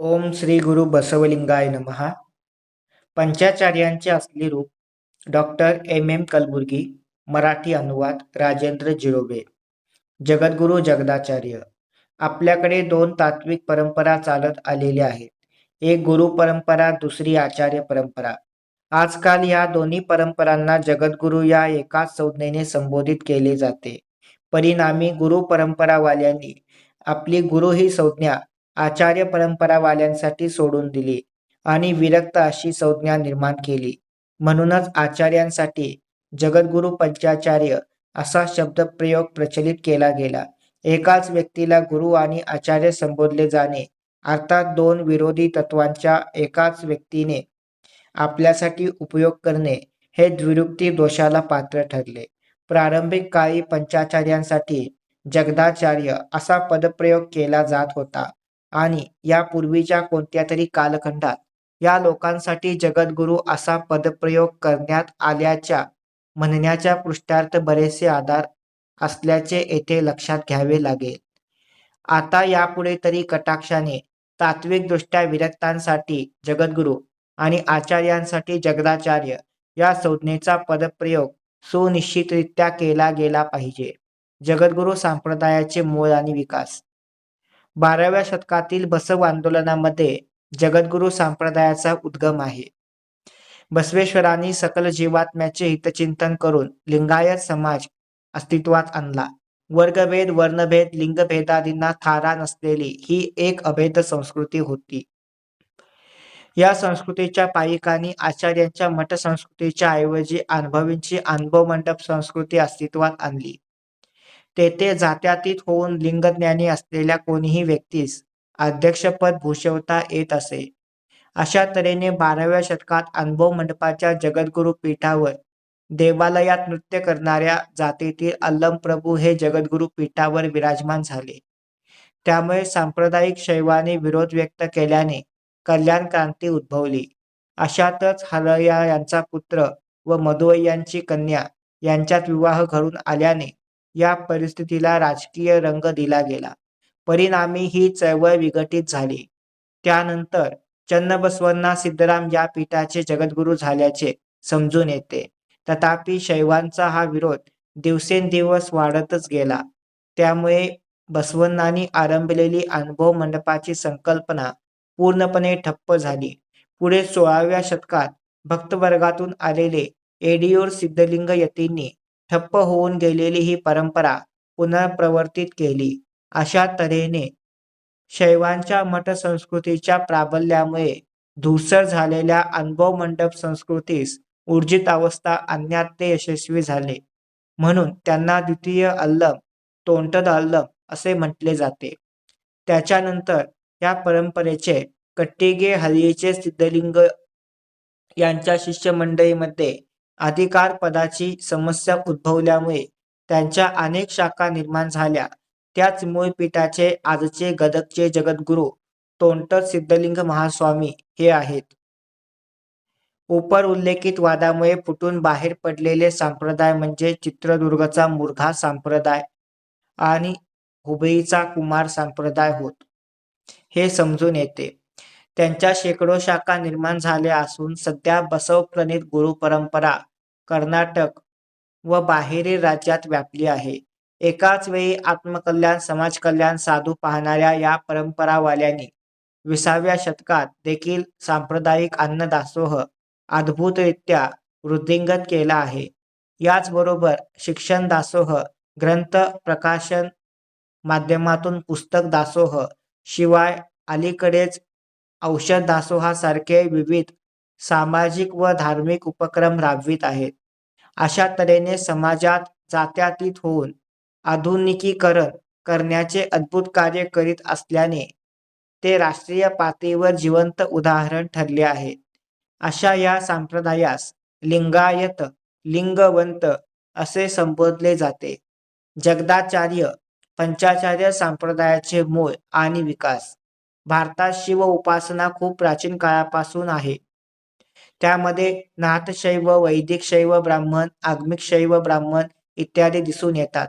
ओम श्री गुरु बसवलिंगाय नमहा पंचाचार्यांचे असली रूप doctor M M Kalburgi Marathi अनुवाद राजेंद्र जिरोबे. जगद्गुरु जगदाचार्य. आपल्याकडे दोन तात्विक परंपरा चालत आलेल्या आहेत. एक गुरु परंपरा दुसरी आचार्य परंपरा. आजकाल या दोन्ही परंपरांना जगद्गुरु या एकाच संज्ञेने संबोधित केले जाते. परिणामी गुरु परंपरावाल्यांनी आपली गुरु ही संज्ञा आचार्य परंपरावाल्यांसाठी सोडून दिली आणि विरक्त अशी संज्ञा निर्माण केली. म्हणूनच आचार्यांसाठी जगद्गुरु पंचाचार्य असा शब्दप्रयोग प्रचलित केला गेला. एकाच व्यक्तीला गुरु आणि आचार्य संबोधले जाणे अर्थात दोन विरोधी तत्वांच्या एकाच व्यक्तीने आपल्यासाठी उपयोग करणे हे द्विरुक्ती दोषाला पात्र ठरले. प्रारंभिक काळी पंचाचार्यांसाठी जगदाचार्य असा पदप्रयोग केला जात होता. आणि यापूर्वीच्या कोणत्या तरी कालखंडात या लोकांसाठी जगद्गुरु असा पदप्रयोग करण्यात आल्याच्या म्हणण्याच्या पृष्ठार्थ बरेचसे आधार असल्याचे येथे लक्षात घ्यावे लागेल. आता यापुढे तरी कटाक्षाने तात्विकदृष्ट्या विरक्तांसाठी जगद्गुरु आणि आचार्यांसाठी जगदाचार्य या संज्ञेचा पदप्रयोग सुनिश्चितरित्या केला गेला पाहिजे. जगद्गुरु संप्रदायाचे मूळ आणि विकास. बाराव्या शतकातील बसव आंदोलनामध्ये जगद्गुरु संप्रदायाचा उद्गम आहे. बसवेश्वरांनी सकल जीवात्म्याचे हितचिंतन करून लिंगायत समाज अस्तित्वात आणला. वर्गभेद वर्णभेद लिंगभेदादींना थारा नसलेली ही एक अभेद संस्कृती होती. या संस्कृतीच्या पायिकांनी आचार्यांच्या मठ संस्कृतीच्या ऐवजी अनुभवींची अनुभव मंडप संस्कृती अस्तित्वात आणली. तेथे जात्यातीत होऊन लिंगज्ञानी असलेल्या कोणीही व्यक्तीस अध्यक्षपद भूषवता येत असे. अशा तऱ्हेने बाराव्या शतकात अनुभव मंडपाच्या जगद्गुरु पीठावर देवालयात नृत्य करणाऱ्या जातीतील अल्लम प्रभू हे जगद्गुरु पीठावर विराजमान झाले. त्यामुळे सांप्रदायिक शैवाने विरोध व्यक्त केल्याने कल्याण क्रांती उद्भवली. अशातच हलया यांचा पुत्र व मधुवय्यांची कन्या यांच्यात विवाह घडून आल्याने या परिस्थितीला राजकीय रंग दिला गेला. परिणामी ही चळवळ विघटित झाली. त्यानंतर चन्नबसवन्ना सिद्धराम या पीठाचे जगद्गुरू झाल्याचे समजून येते. तथापि शैवांचा हा विरोध दिवसेंदिवस वाढतच गेला. त्यामुळे बसवन्नानी आरंभलेली अनुभव मंडपाची संकल्पना पूर्णपणे ठप्प झाली. पुढे सोळाव्या शतकात भक्तवर्गातून आलेले एडियोर सिद्धलिंग यतींनी ठप्प होऊन गेलेली ही परंपरा पुनर्प्रवर्तित केली. अशा तऱ्हेने शैवांच्या मठ संस्कृतीच्या प्राबल्यामुळे धूसर झालेल्या अनुभव मंडप संस्कृतीस ऊर्जित अवस्था आणण्यात ते यशस्वी झाले. म्हणून त्यांना द्वितीय अल्लम तोंटद अल्लम असे म्हटले जाते. त्याच्यानंतर या परंपरेचे कट्टिगे हल्लीचे सिद्धलिंग यांच्या शिष्यमंडळीमध्ये अधिकार पदाची समस्या उद्भवल्यामुळे त्यांच्या अनेक शाखा निर्माण झाल्या. त्याच मूळ पीठाचे आजचे गदकचे जगद्गुरु तोंटर सिद्धलिंग महास्वामी हे आहेत. उपर उल्लेखित वादामुळे फुटून बाहेर पडलेले संप्रदाय म्हणजे चित्रदुर्गचा मुरघा संप्रदाय आणि हुबईचा कुमार संप्रदाय होत. हे समजून येते. त्यांच्या शेकडो शाखा निर्माण झाल्या असून सध्या बसवप्रणित गुरु परंपरा कर्नाटक व बाहेरील राज्यात व्यापली आहे. एकाच वेळी आत्मकल्याण समाजकल्याण साधू पाहणाऱ्या या परंपरावाल्यांनी विसाव्या शतकात देखील सांप्रदायिक अन्नदासोह अद्भुतरित्या वृद्धिंगत केला आहे. याचबरोबर शिक्षण दासोह ग्रंथ प्रकाशन माध्यमातून पुस्तक दासोह शिवाय अलीकडेच औषध दासोहासारखे विविध सामाजिक व धार्मिक उपक्रम राबवित आहेत. अशा तऱ्हेने समाजात जात्यातीत होऊन आधुनिकीकरण करण्याचे अद्भुत कार्य करीत असल्याने ते राष्ट्रीय पातळीवर जिवंत उदाहरण ठरले आहे. अशा या संप्रदायास लिंगायत लिंगवंत असे संबोधले जाते. जगदाचार्य पंचाचार्य संप्रदायाचे मूळ आणि विकास भारतात शिव उपासना खूप प्राचीन काळापासून आहे. त्यामध्ये नाथशैव वैदिक शैव ब्राह्मण आगमिक शैव ब्राह्मण इत्यादी दिसून येतात.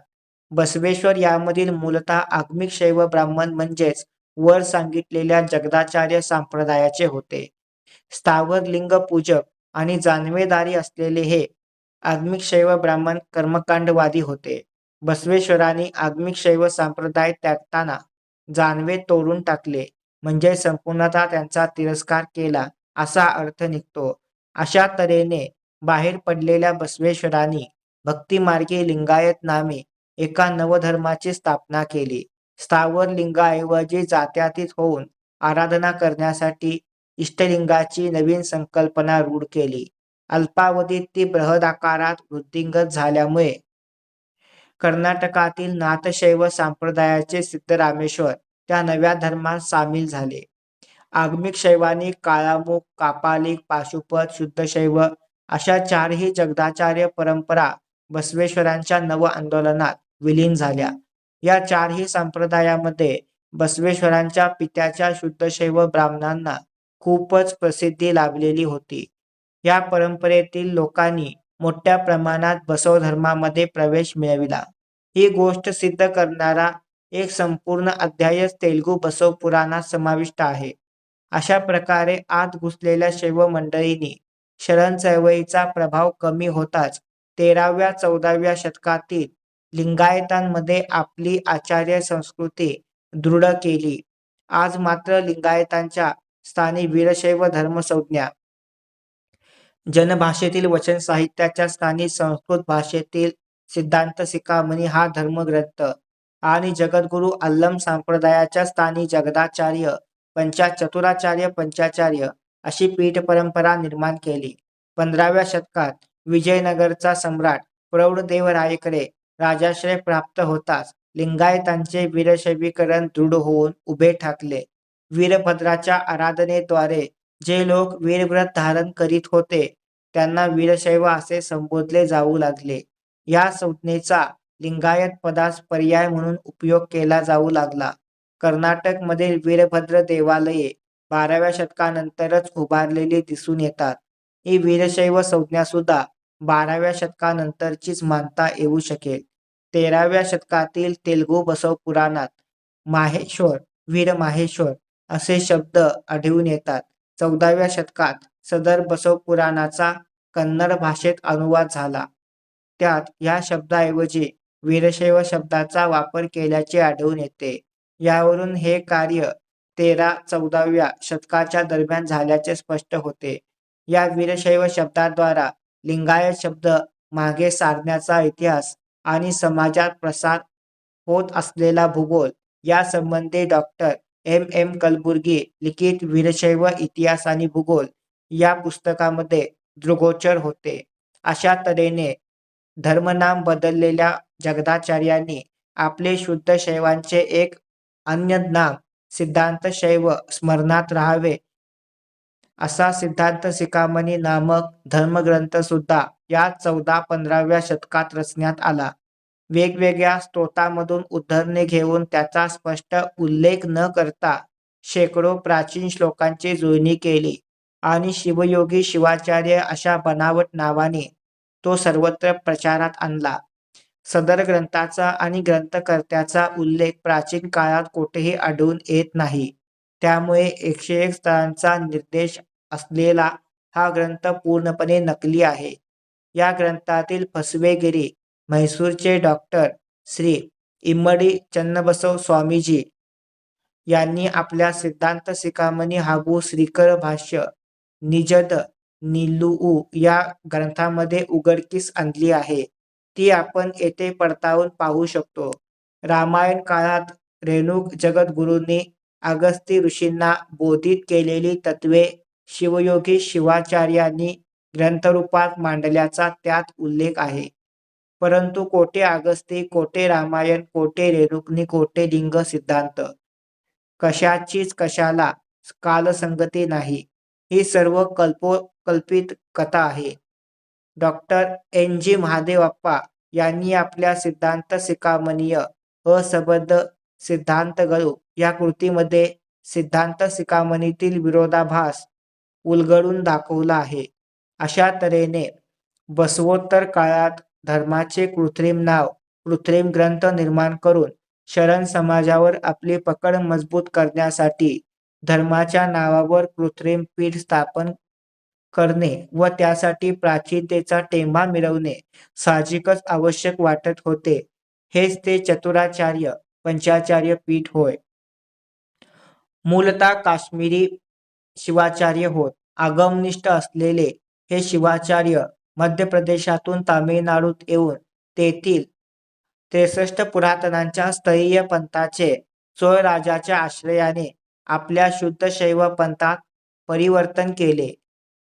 बसवेश्वर यामधील मूलतः आगमिक शैव ब्राह्मण म्हणजेच वर सांगितलेल्या जगदाचार्य संप्रदायाचे होते. स्थावर लिंग पूजक आणि जानवेदारी असलेले हे आगमिक शैव ब्राह्मण कर्मकांडवादी होते. बसवेश्वरांनी आगमिक शैव संप्रदाय त्यागताना जानवे तोडून टाकले. म्हणजे संपूर्णतः त्यांचा तिरस्कार केला असा अर्थ निघतो. अशा तऱ्हेने बाहेर पडलेल्या बसवेश्वरांनी भक्तिमार्गे लिंगायत नामे एका नवधर्माची स्थापना केली. स्थावर लिंगाऐवजी जात्यातीत होऊन आराधना करण्यासाठी इष्टलिंगाची नवीन संकल्पना रूढ केली. अल्पावधीत ती बृहदाकारात वृद्धिंगत झाल्यामुळे कर्नाटकातील नाथशैव संप्रदायाचे सिद्धरामेश्वर त्या नव्या धर्मात सामील झाले. आगमिक शैवानी काळामुख कापालिक पाशुपत शुद्ध शैव अशा चारही जगदाचार्य परंपरा बसवेश्वरांच्या नव आंदोलनात विलीन झाल्या. या चारही संप्रदायामध्ये बसवेश्वरांच्या पित्याच्या शुद्धशैव ब्राह्मणांना खूपच प्रसिद्धी लाभलेली होती. या परंपरेतील लोकांनी मोठ्या प्रमाणात बसव धर्मामध्ये प्रवेश मिळविला. ही गोष्ट सिद्ध करणारा एक संपूर्ण अध्यायच तेलगू बसव पुराणात समाविष्ट आहे. अशा प्रकारे आत घुसलेल्या शैव मंडळींनी शरण चळवळीचा प्रभाव कमी होताच तेराव्या चौदाव्या शतकातील लिंगायतांमध्ये आपली आचार्य संस्कृती दृढ केली. आज मात्र लिंगायतांच्या स्थानी वीरशैव धर्मसंज्ञा. जनभाषेतील वचन साहित्याच्या स्थानी संस्कृत भाषेतील सिद्धांत शिकामणी हा धर्मग्रंथ आणि जगद्गुरु अल्लम संप्रदायाच्या स्थानी जगदाचार्य पंचा चतुराचार्य पंचाचार्य अशी पीठ परंपरा निर्माण केली. पंधराव्या शतकात विजयनगरचा सम्राट प्रौढदेवरायकडे राजाश्रय प्राप्त होताच लिंगायतांचे वीरशैवीकरण दृढ होऊन उभे ठाकले. वीरभद्राच्या आराधनेद्वारे जे लोक वीरव्रत धारण करीत होते त्यांना वीरशैव असे संबोधले जाऊ लागले. या संज्ञेचा लिंगायत पदास पर्याय म्हणून उपयोग केला जाऊ लागला. कर्नाटकमधील वीरभद्र देवालये बाराव्या शतकानंतरच उभारलेली दिसून येतात. ही वीरशैव संज्ञा सुद्धा बाराव्या शतकानंतरचीच मानता येऊ शकेल. तेराव्या शतकातील तेलगू बसव पुराणात माहेश्वर वीर माहेश्वर असे शब्द आढळून येतात. चौदाव्या शतकात सदर बसव पुराणाचा कन्नड भाषेत अनुवाद झाला. त्यात या शब्दाऐवजी वीरशैव शब्दाचा वापर केल्याचे आढळून येते. यावरून हे कार्य तेरा चौदाव्या शतकाच्या दरम्यान झाल्याचे स्पष्ट होते. या वीरशैव शब्दाद्वारा लिंगायत शब्द मागे सारण्याचा इतिहास आणि समाजात प्रसार होत असलेला भूगोल या संबंधी डॉक्टर एम. एम. कलबुर्गी लिखित वीरशैव इतिहास आणि भूगोल या पुस्तकामध्ये दृगोचर होते. अशा तऱ्हेने धर्मनाम बदललेल्या जगदाचार्यांनी आपले शुद्ध शैवांचे एक अन्य नाम सिद्धांत शैव स्मरणात राहावे. असा सिद्धांत सिकामणी नामक धर्मग्रंथ सुद्धा या चौदा पंधराव्या शतकात रचण्यात आला. वेगवेगळ्या स्त्रोतामधून उद्धरणे घेऊन त्याचा स्पष्ट उल्लेख न करता शेकडो प्राचीन श्लोकांची जुळणी केली आणि शिवयोगी शिवाचार्य अशा बनावट नावाने तो सर्वत्र प्रचारात आणला. सदर ग्रंथाचा आणि ग्रंथकर्त्याचा उल्लेख प्राचीन काळात कुठेही आढळून येत नाही. त्यामुळे एकशे एक स्थळांचा निर्देश असलेला हा ग्रंथ पूर्णपणे नकली आहे. या ग्रंथातील फसवेगिरी म्हैसूरचे डॉक्टर श्री इम्मडी चन्नबसव स्वामीजी यांनी आपल्या सिद्धांत शिखामणी हागू श्रीकर भाष्य निजद निलुऊ या ग्रंथामध्ये उघडकीस आणली आहे. ती आपण येथे पडताळून पाहू शकतो. रामायण काळात रेणुक जगद्गुरूंनी अगस्ती ऋषींना बोधित केलेली तत्वे शिवयोगी शिवाचार्यांनी ग्रंथरूपात मांडल्याचा त्यात उल्लेख आहे. परंतु कोठे अगस्ती कोठे रामायण कोठे रेणुकनी कोठे लिंग सिद्धांत? कशाचीच कशाला कालसंगती नाही. ही सर्व कल्पो कल्पित कथा आहे. Doctor N. जी. महादेवप्पा यांनी आपल्या सिद्धांत सिकामणीय असबद्ध सिद्धांतगळू या कृतीमध्ये सिद्धांत सिकामणीतील विरोधाभास उलगडून दाखवला आहे. अशा तऱ्हेने बसवोत्तर काळात धर्माचे कृत्रिम नाव कृत्रिम ग्रंथ निर्माण करून शरण समाजावर आपली पकड मजबूत करण्यासाठी धर्माच्या नावावर कृत्रिम पीठ स्थापन करणे व त्यासाठी प्राचीनतेचा टेंबा मिळवणे साहजिकच आवश्यक वाटत होते. हेच ते चतुराचार्य पंचाचार्य पीठ होय. मूलतः काश्मीरी शिवाचार्य होत. आगमनिष्ठ असलेले हे शिवाचार्य मध्य प्रदेशातून तामिळनाडूत येऊन तेथील त्रेसष्ट पुरातनांच्या स्थैर्य पंथाचे चोळ राजाच्या आश्रयाने आपल्या शुद्ध शैव पंथात परिवर्तन केले.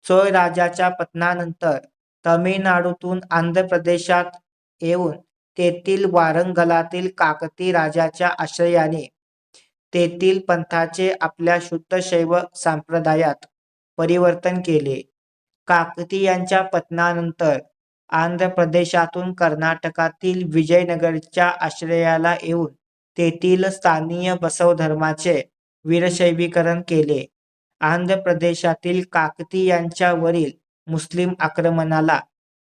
चोळ राजाच्या पतनानंतर तमिळनाडूतून आंध्र प्रदेशात येऊन तेथील वारंगलातील काकती राजाच्या आश्रयाने तेथील पंथाचे आपल्या शुद्ध शैव संप्रदायात परिवर्तन केले. काकतीयांच्या पतनानंतर आंध्र प्रदेशातून कर्नाटकातील विजयनगरच्या आश्रयाला येऊन तेथील स्थानीय बसव धर्माचे वीरशैवीकरण केले. आंध्र प्रदेशातील काकती यांच्यावरील मुस्लिम आक्रमणाला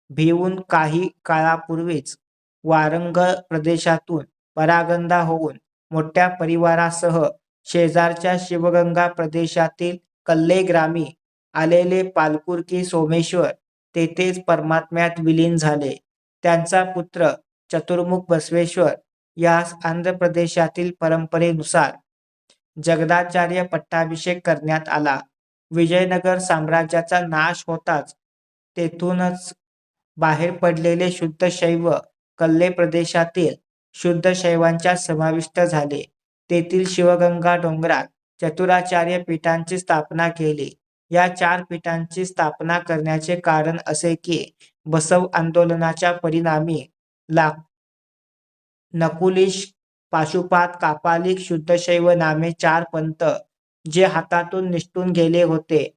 भिवून काही काळापूर्वीच वारंगळ प्रदेशातून परागंदा होऊन मोठ्या परिवारासह शेजारच्या शिवगंगा प्रदेशातील कल्लेग्रामी आलेले पालकुर्की सोमेश्वर तेथेच परमात्म्यात विलीन झाले. त्यांचा पुत्र चतुर्मुख बसवेश्वर यास आंध्र प्रदेशातील परंपरेनुसार जगदाचार्य पट्टाभिषेक करण्यात आला. विजयनगर साम्राज्याचा नाश होताच तेथूनच बाहेर पडलेले शुद्ध शैव कल्ले प्रदेशातील शुद्ध शैवांच्या समाविष्ट झाले. तेथील शिवगंगा डोंगरात चतुराचार्य पीठांची स्थापना केली. या चार पीठांची स्थापना करण्याचे कारण असे की बसव आंदोलनाच्या परिणामी ला नकुलिश पाशुपात कापालिक शुद्धशैव नामे चार पंथ जे हातातून निसटून गेले होते.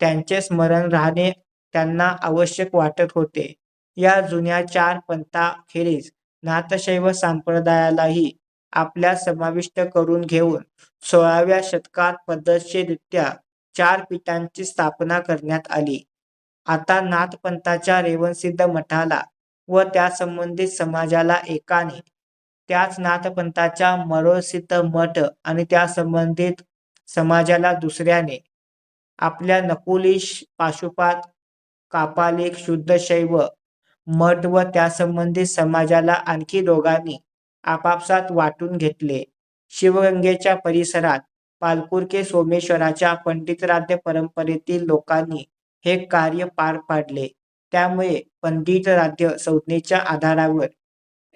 त्यांचे स्मरण राहणे त्यांना आवश्यक वाटत होते. या जुन्या चार पंथाखेरीज नाथशैव संप्रदायालाही आपल्या समाविष्ट करून घेऊन सोळाव्या शतकात पद्धतशीरित्या चार पीठांची स्थापना करण्यात आली. आता नाथपंथाच्या रेवणसिद्ध मठाला व त्यासंबंधित समाजाला एकाने त्याच नाथपंथाच्या मरोसित मठ आणि त्या संबंधित समाजाला दुसऱ्याने आपल्या नकुलिश पाशुपात कापालिक शुद्धशैव मठ व त्या संबंधित समाजाला आणखी दोघांनी आपापसात वाटून घेतले. शिवगंगेच्या परिसरात पालपुरके सोमेश्वराच्या पंडितराध्य परंपरेतील लोकांनी हे कार्य पार पाडले. त्यामुळे पंडितराध्य संज्ञेच्या आधारावर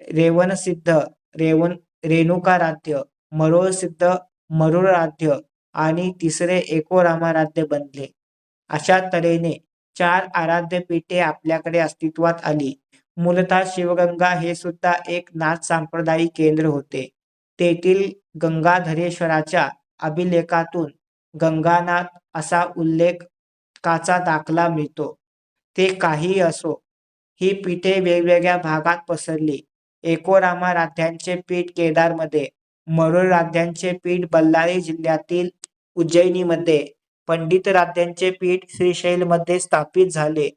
रेवणसिद्ध रेवण रेणुकाराध्य मरोळसिद्ध मरुळराध्य आणि तिसरे एकोरामाराध्य बनले. अशा तऱ्हेने चार आराध्य पीठे आपल्याकडे अस्तित्वात आली. मूलतः शिवगंगा हे सुद्धा एक नाथ सांप्रदायिक केंद्र होते. तेथील गंगाधरेश्वराच्या अभिलेखातून गंगानाथ असा उल्लेखाचा दाखला मिळतो. ते काही असो ही पीठे वेगवेगळ्या भागात पसरली. एकोरामाराध्यांचे पीठ केदारमध्ये मरुळ राध्यांचे पीठ बल्लारी जिल्ह्यातील उज्जैनीमध्ये पंडितराध्यांचे पीठ श्रीशैलमध्ये स्थापित झाले.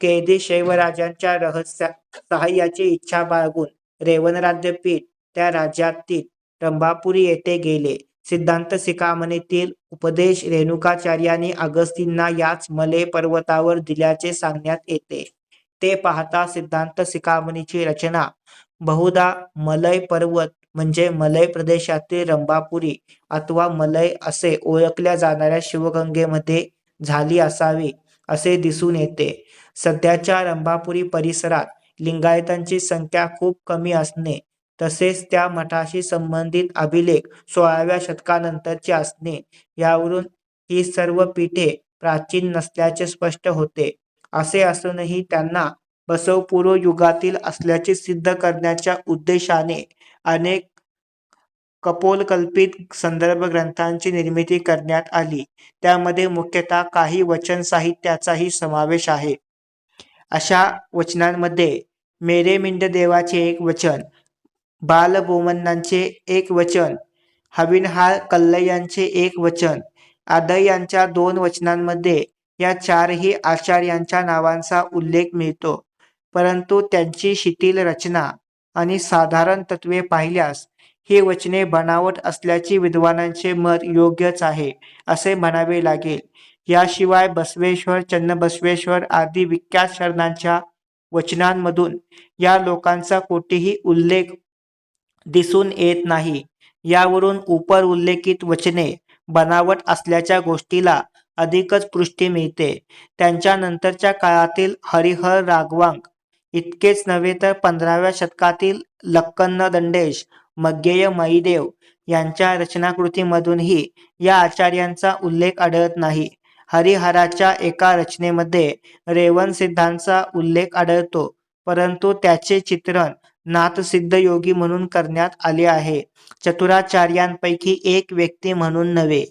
कैदी शैवराजांच्या रहस्य सहाय्याची इच्छा बाळगून रेवणराज्य पीठ त्या राज्यातील रंभापुरी येथे गेले. सिद्धांत शिखामणीतील उपदेश रेणुकाचार्यांनी अगस्तींना याच मलय पर्वतावर दिल्याचे सांगण्यात येते. ते पाहता सिद्धांत शिखामणीची रचना बहुधा मलय पर्वत म्हणजे मलय प्रदेशातील रंभापुरी अथवा मलय असे ओळखल्या जाणाऱ्या शिवगंगेमध्ये झाली असावी असे दिसून येते. सध्याच्या रंभापुरी परिसरात लिंगायतांची संख्या खूप कमी असणे तसेच त्या मठाशी संबंधित अभिलेख सोळाव्या शतकानंतरचे असणे यावरून ही सर्व पीठे प्राचीन नसल्याचे स्पष्ट होते. असे असूनही त्यांना बसवपूर्व युगातील असल्याचे सिद्ध करण्याच्या उद्देशाने अनेक कपोलकल्पित संदर्भ ग्रंथांची निर्मिती करण्यात आली. त्यामध्ये मुख्यतः काही वचन साहित्याचाही समावेश आहे. अशा वचनांमध्ये मेरेमिंड देवाचे एक वचन बालबोमन्नांचे एक वचन हविनहाळ कल्लयांचे एक वचन आदय यांच्या दोन वचनांमध्ये या चारही आचार्यांच्या नावांचा उल्लेख मिळतो. परंतु त्यांची शिथिल रचना आणि साधारण तत्वे पाहिल्यास ही वचने बनावट असल्याचे विद्वानांचे मत योग्यच आहे असे म्हणावे लागेल. याशिवाय बसवेश्वर चन्नबसवेश्वर आदी विख्यात शरणांच्या वचनांमधून या लोकांचा कोठेही उल्लेख दिसून येत नाही. यावरून उपर उल्लेखित वचने बनावट असल्याच्या गोष्टीला अधिकच पुष्टी मिळते. त्यांच्या नंतरच्या काळातील हरिहर राघवांक इतकेच नव्हे तर पंधराव्या शतकातील लक्कन्न दंडेश मग्गेय मईदेव यांच्या रचनाकृतीमधूनही या आचार्यांचा उल्लेख आढळत नाही. हरिहराच्या एका रचनेमध्ये रेवन सिद्धांचा उल्लेख आढळतो परंतु त्याचे चित्रण नाथसिद्ध योगी म्हणून करण्यात आले आहे. चतुराचार्यांपैकी एक व्यक्ती म्हणून नव्हे.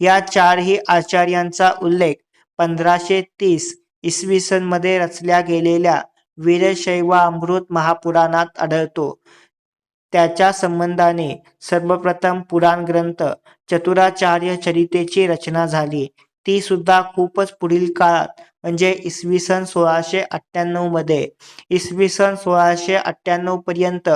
या चारही आचार्यांचा उल्लेख पंधराशे तीस इसवी सनमध्ये रचल्या गेलेल्या वीरशैवामृत महापुराणात आढळतो. त्याच्या संबंधाने सर्वप्रथम पुराण ग्रंथ चतुराचार्य चरितेची रचना झाली. ती सुद्धा खूपच पुढील काळात म्हणजे इसवी सन सोळाशे अठ्ठ्याण्णवमध्ये. इसवी सन सोळाशे अठ्ठ्याण्णव पर्यंत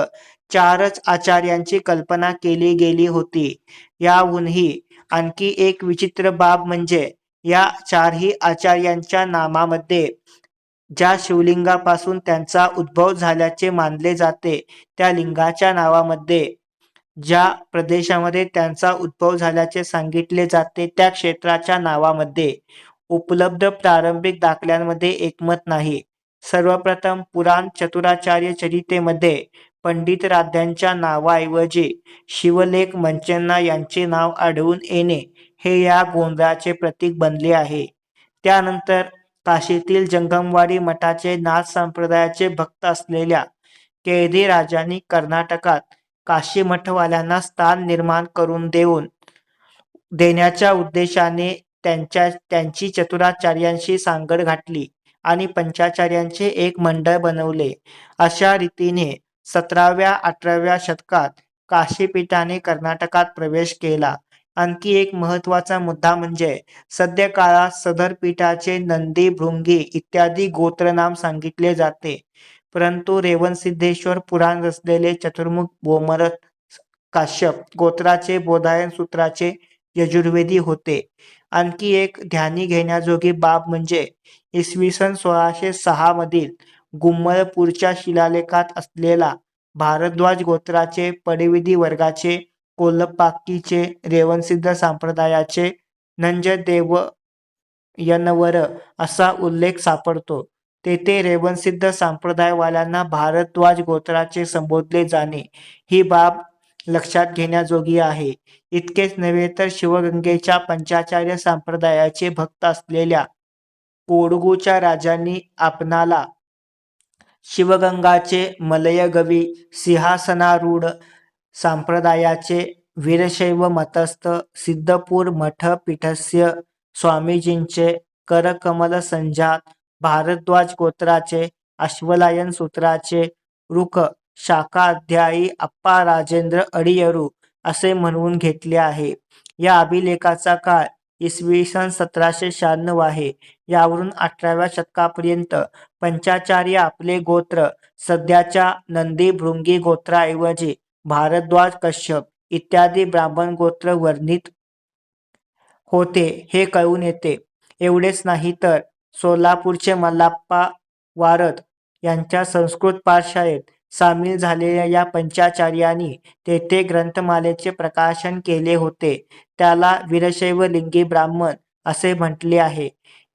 चारच आचार्यांची कल्पना केली गेली होती. याहूनही आणखी एक विचित्र बाब म्हणजे या चारही आचार्यांच्या नामामध्ये ज्या शिवलिंगापासून त्यांचा उद्भव झाल्याचे मानले जाते त्या लिंगाच्या नावामध्ये ज्या प्रदेशामध्ये त्यांचा उद्भव झाल्याचे सांगितले जाते त्या क्षेत्राच्या नावामध्ये. उपलब्ध प्रारंभिक दाखल्यांमध्ये एकमत नाही. सर्वप्रथम पुराण चतुराचार्य चरितेमध्ये पंडित राध्यांच्या नावाऐवजी शिवलेख मंचन्ना यांचे नाव आढळून येणे हे या गोंधळाचे प्रतीक बनले आहे. त्यानंतर काशीतील जंगमवाडी मठाचे नाथ संप्रदायाचे भक्त असलेल्या केळदी राजांनी कर्नाटकात काशी मठवाल्यांना स्थान निर्माण करून देऊन देण्याच्या उद्देशाने त्यांच्या त्यांची चतुराचार्यांशी सांगड घातली आणि पंचाचार्यांचे एक मंडळ बनवले. अशा रीतीने सतराव्या अठराव्या शतकात काशीपीठाने कर्नाटकात प्रवेश केला. आणखी एक महत्त्वाचा मुद्दा म्हणजे सध्या काळात सदर पीठाचे नंदी भृंगी इत्यादी गोत्रनाम सांगितले जाते. परंतु रेवणसिद्धेश्वर पुराण रचलेले चतुर्मुख बोमरथ काश्यप गोत्राचे बोधायन सूत्राचे यजुर्वेदी होते. आणखी एक ध्यानी घेण्याजोगी बाब म्हणजे इसवी सन सोळाशे सहा मधील गुम्मळपूरच्या शिलालेखात असलेला भारद्वाज गोत्राचे पडविधी वर्गाचे कोल्लपाक्कीचे रेवणसिद्ध संप्रदायाचे नंजदेव यनवर असा उल्लेख सापडतो. तेथे रेवणसिद्ध संप्रदायवाल्यांना भारद्वाज गोत्राचे संबोधले जाणे ही बाब लक्षात घेण्याजोगी आहे. इतकेच नव्हे तर शिवगंगेच्या पंचाचार्य संप्रदायाचे भक्त असलेल्या कोडगूच्या राजांनी आपणाला शिवगंगाचे मलयगवी सिंहासनारूढ संप्रदायाचे वीरशैव मतस्थ सिद्धपूर मठ पीठस्य स्वामीजींचे करकमल संजात भारद्वाज गोत्राचे अश्वलायन सूत्राचे रुख शाखाध्यायी अप्पा राजेंद्र अडियरू असे म्हणून घेतले आहे. या अभिलेखाचा काळ इसवी सन सतराशे शहाण्णव आहे. यावरून अठराव्या शतकापर्यंत पंचाचार्य आपले गोत्र सध्याच्या नंदी भृंगी गोत्राऐवजी भारद्वाज कश्यप इत्यादी ब्राह्मण गोत्र वर्णित होते हे कळून येते. एवढेच नाही तर सोलापूरचे मल्लाप्पा वारद यांच्या संस्कृत पाठशाळेत सामील झालेल्या या पंचाचार्यांनी तेथे ग्रंथमालेचे प्रकाशन केले होते. त्याला वीरशैव लिंगी ब्राह्मण असे म्हटले आहे.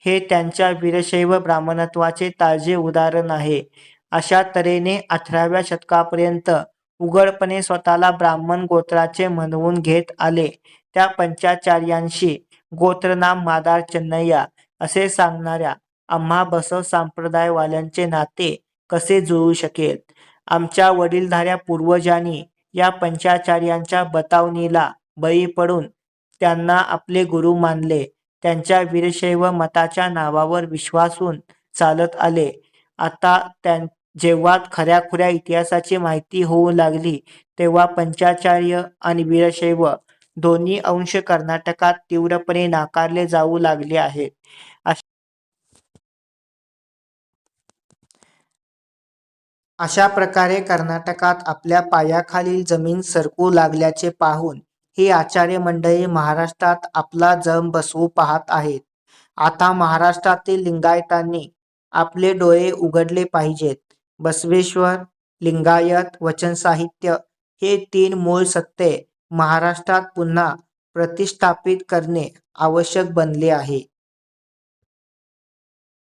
हे त्यांच्या वीरशैव ब्राह्मणत्वाचे ताजे उदाहरण आहे. अशा तऱ्हेने अठराव्या शतकापर्यंत उघडपणे स्वतःला ब्राह्मण गोत्राचे म्हणवून घेत आले. त्या पंचाचार्यांशी गोत्रनाम मादार चेन्नय्या असे सांगणाऱ्या आम्हा बसव संप्रदायवाल्यांचे नाते कसे जुळू शकेल? आमच्या वडीलधाऱ्या पूर्वजांनी या पंचाचार्यांच्या बतावणीला बळी पडून त्यांना आपले गुरु मानले. त्यांच्या वीरशैव मताच्या नावावर विश्वासून चालत आले. आता त्या जेव्हा खऱ्याखुऱ्या इतिहासाची माहिती होऊ लागली तेव्हा पंचाचार्य आणि वीरशैव दोन्ही अंश कर्नाटकात तीव्रपणे नाकारले जाऊ लागले आहेत अशा प्रकारे कर्नाटकात आपल्या पायाखालील जमीन सरकू लागल्याचे पाहून ही आचार्य मंडळी महाराष्ट्रात आपला जम बसवू पाहत आहेत. आता महाराष्ट्रातील लिंगायतांनी आपले डोळे उघडले पाहिजेत. बसवेश्वर, लिंगायत, वचन साहित्य हे तीन मूळ सत्ते महाराष्ट्रात पुन्हा प्रतिष्ठापित करणे आवश्यक बनले आहे.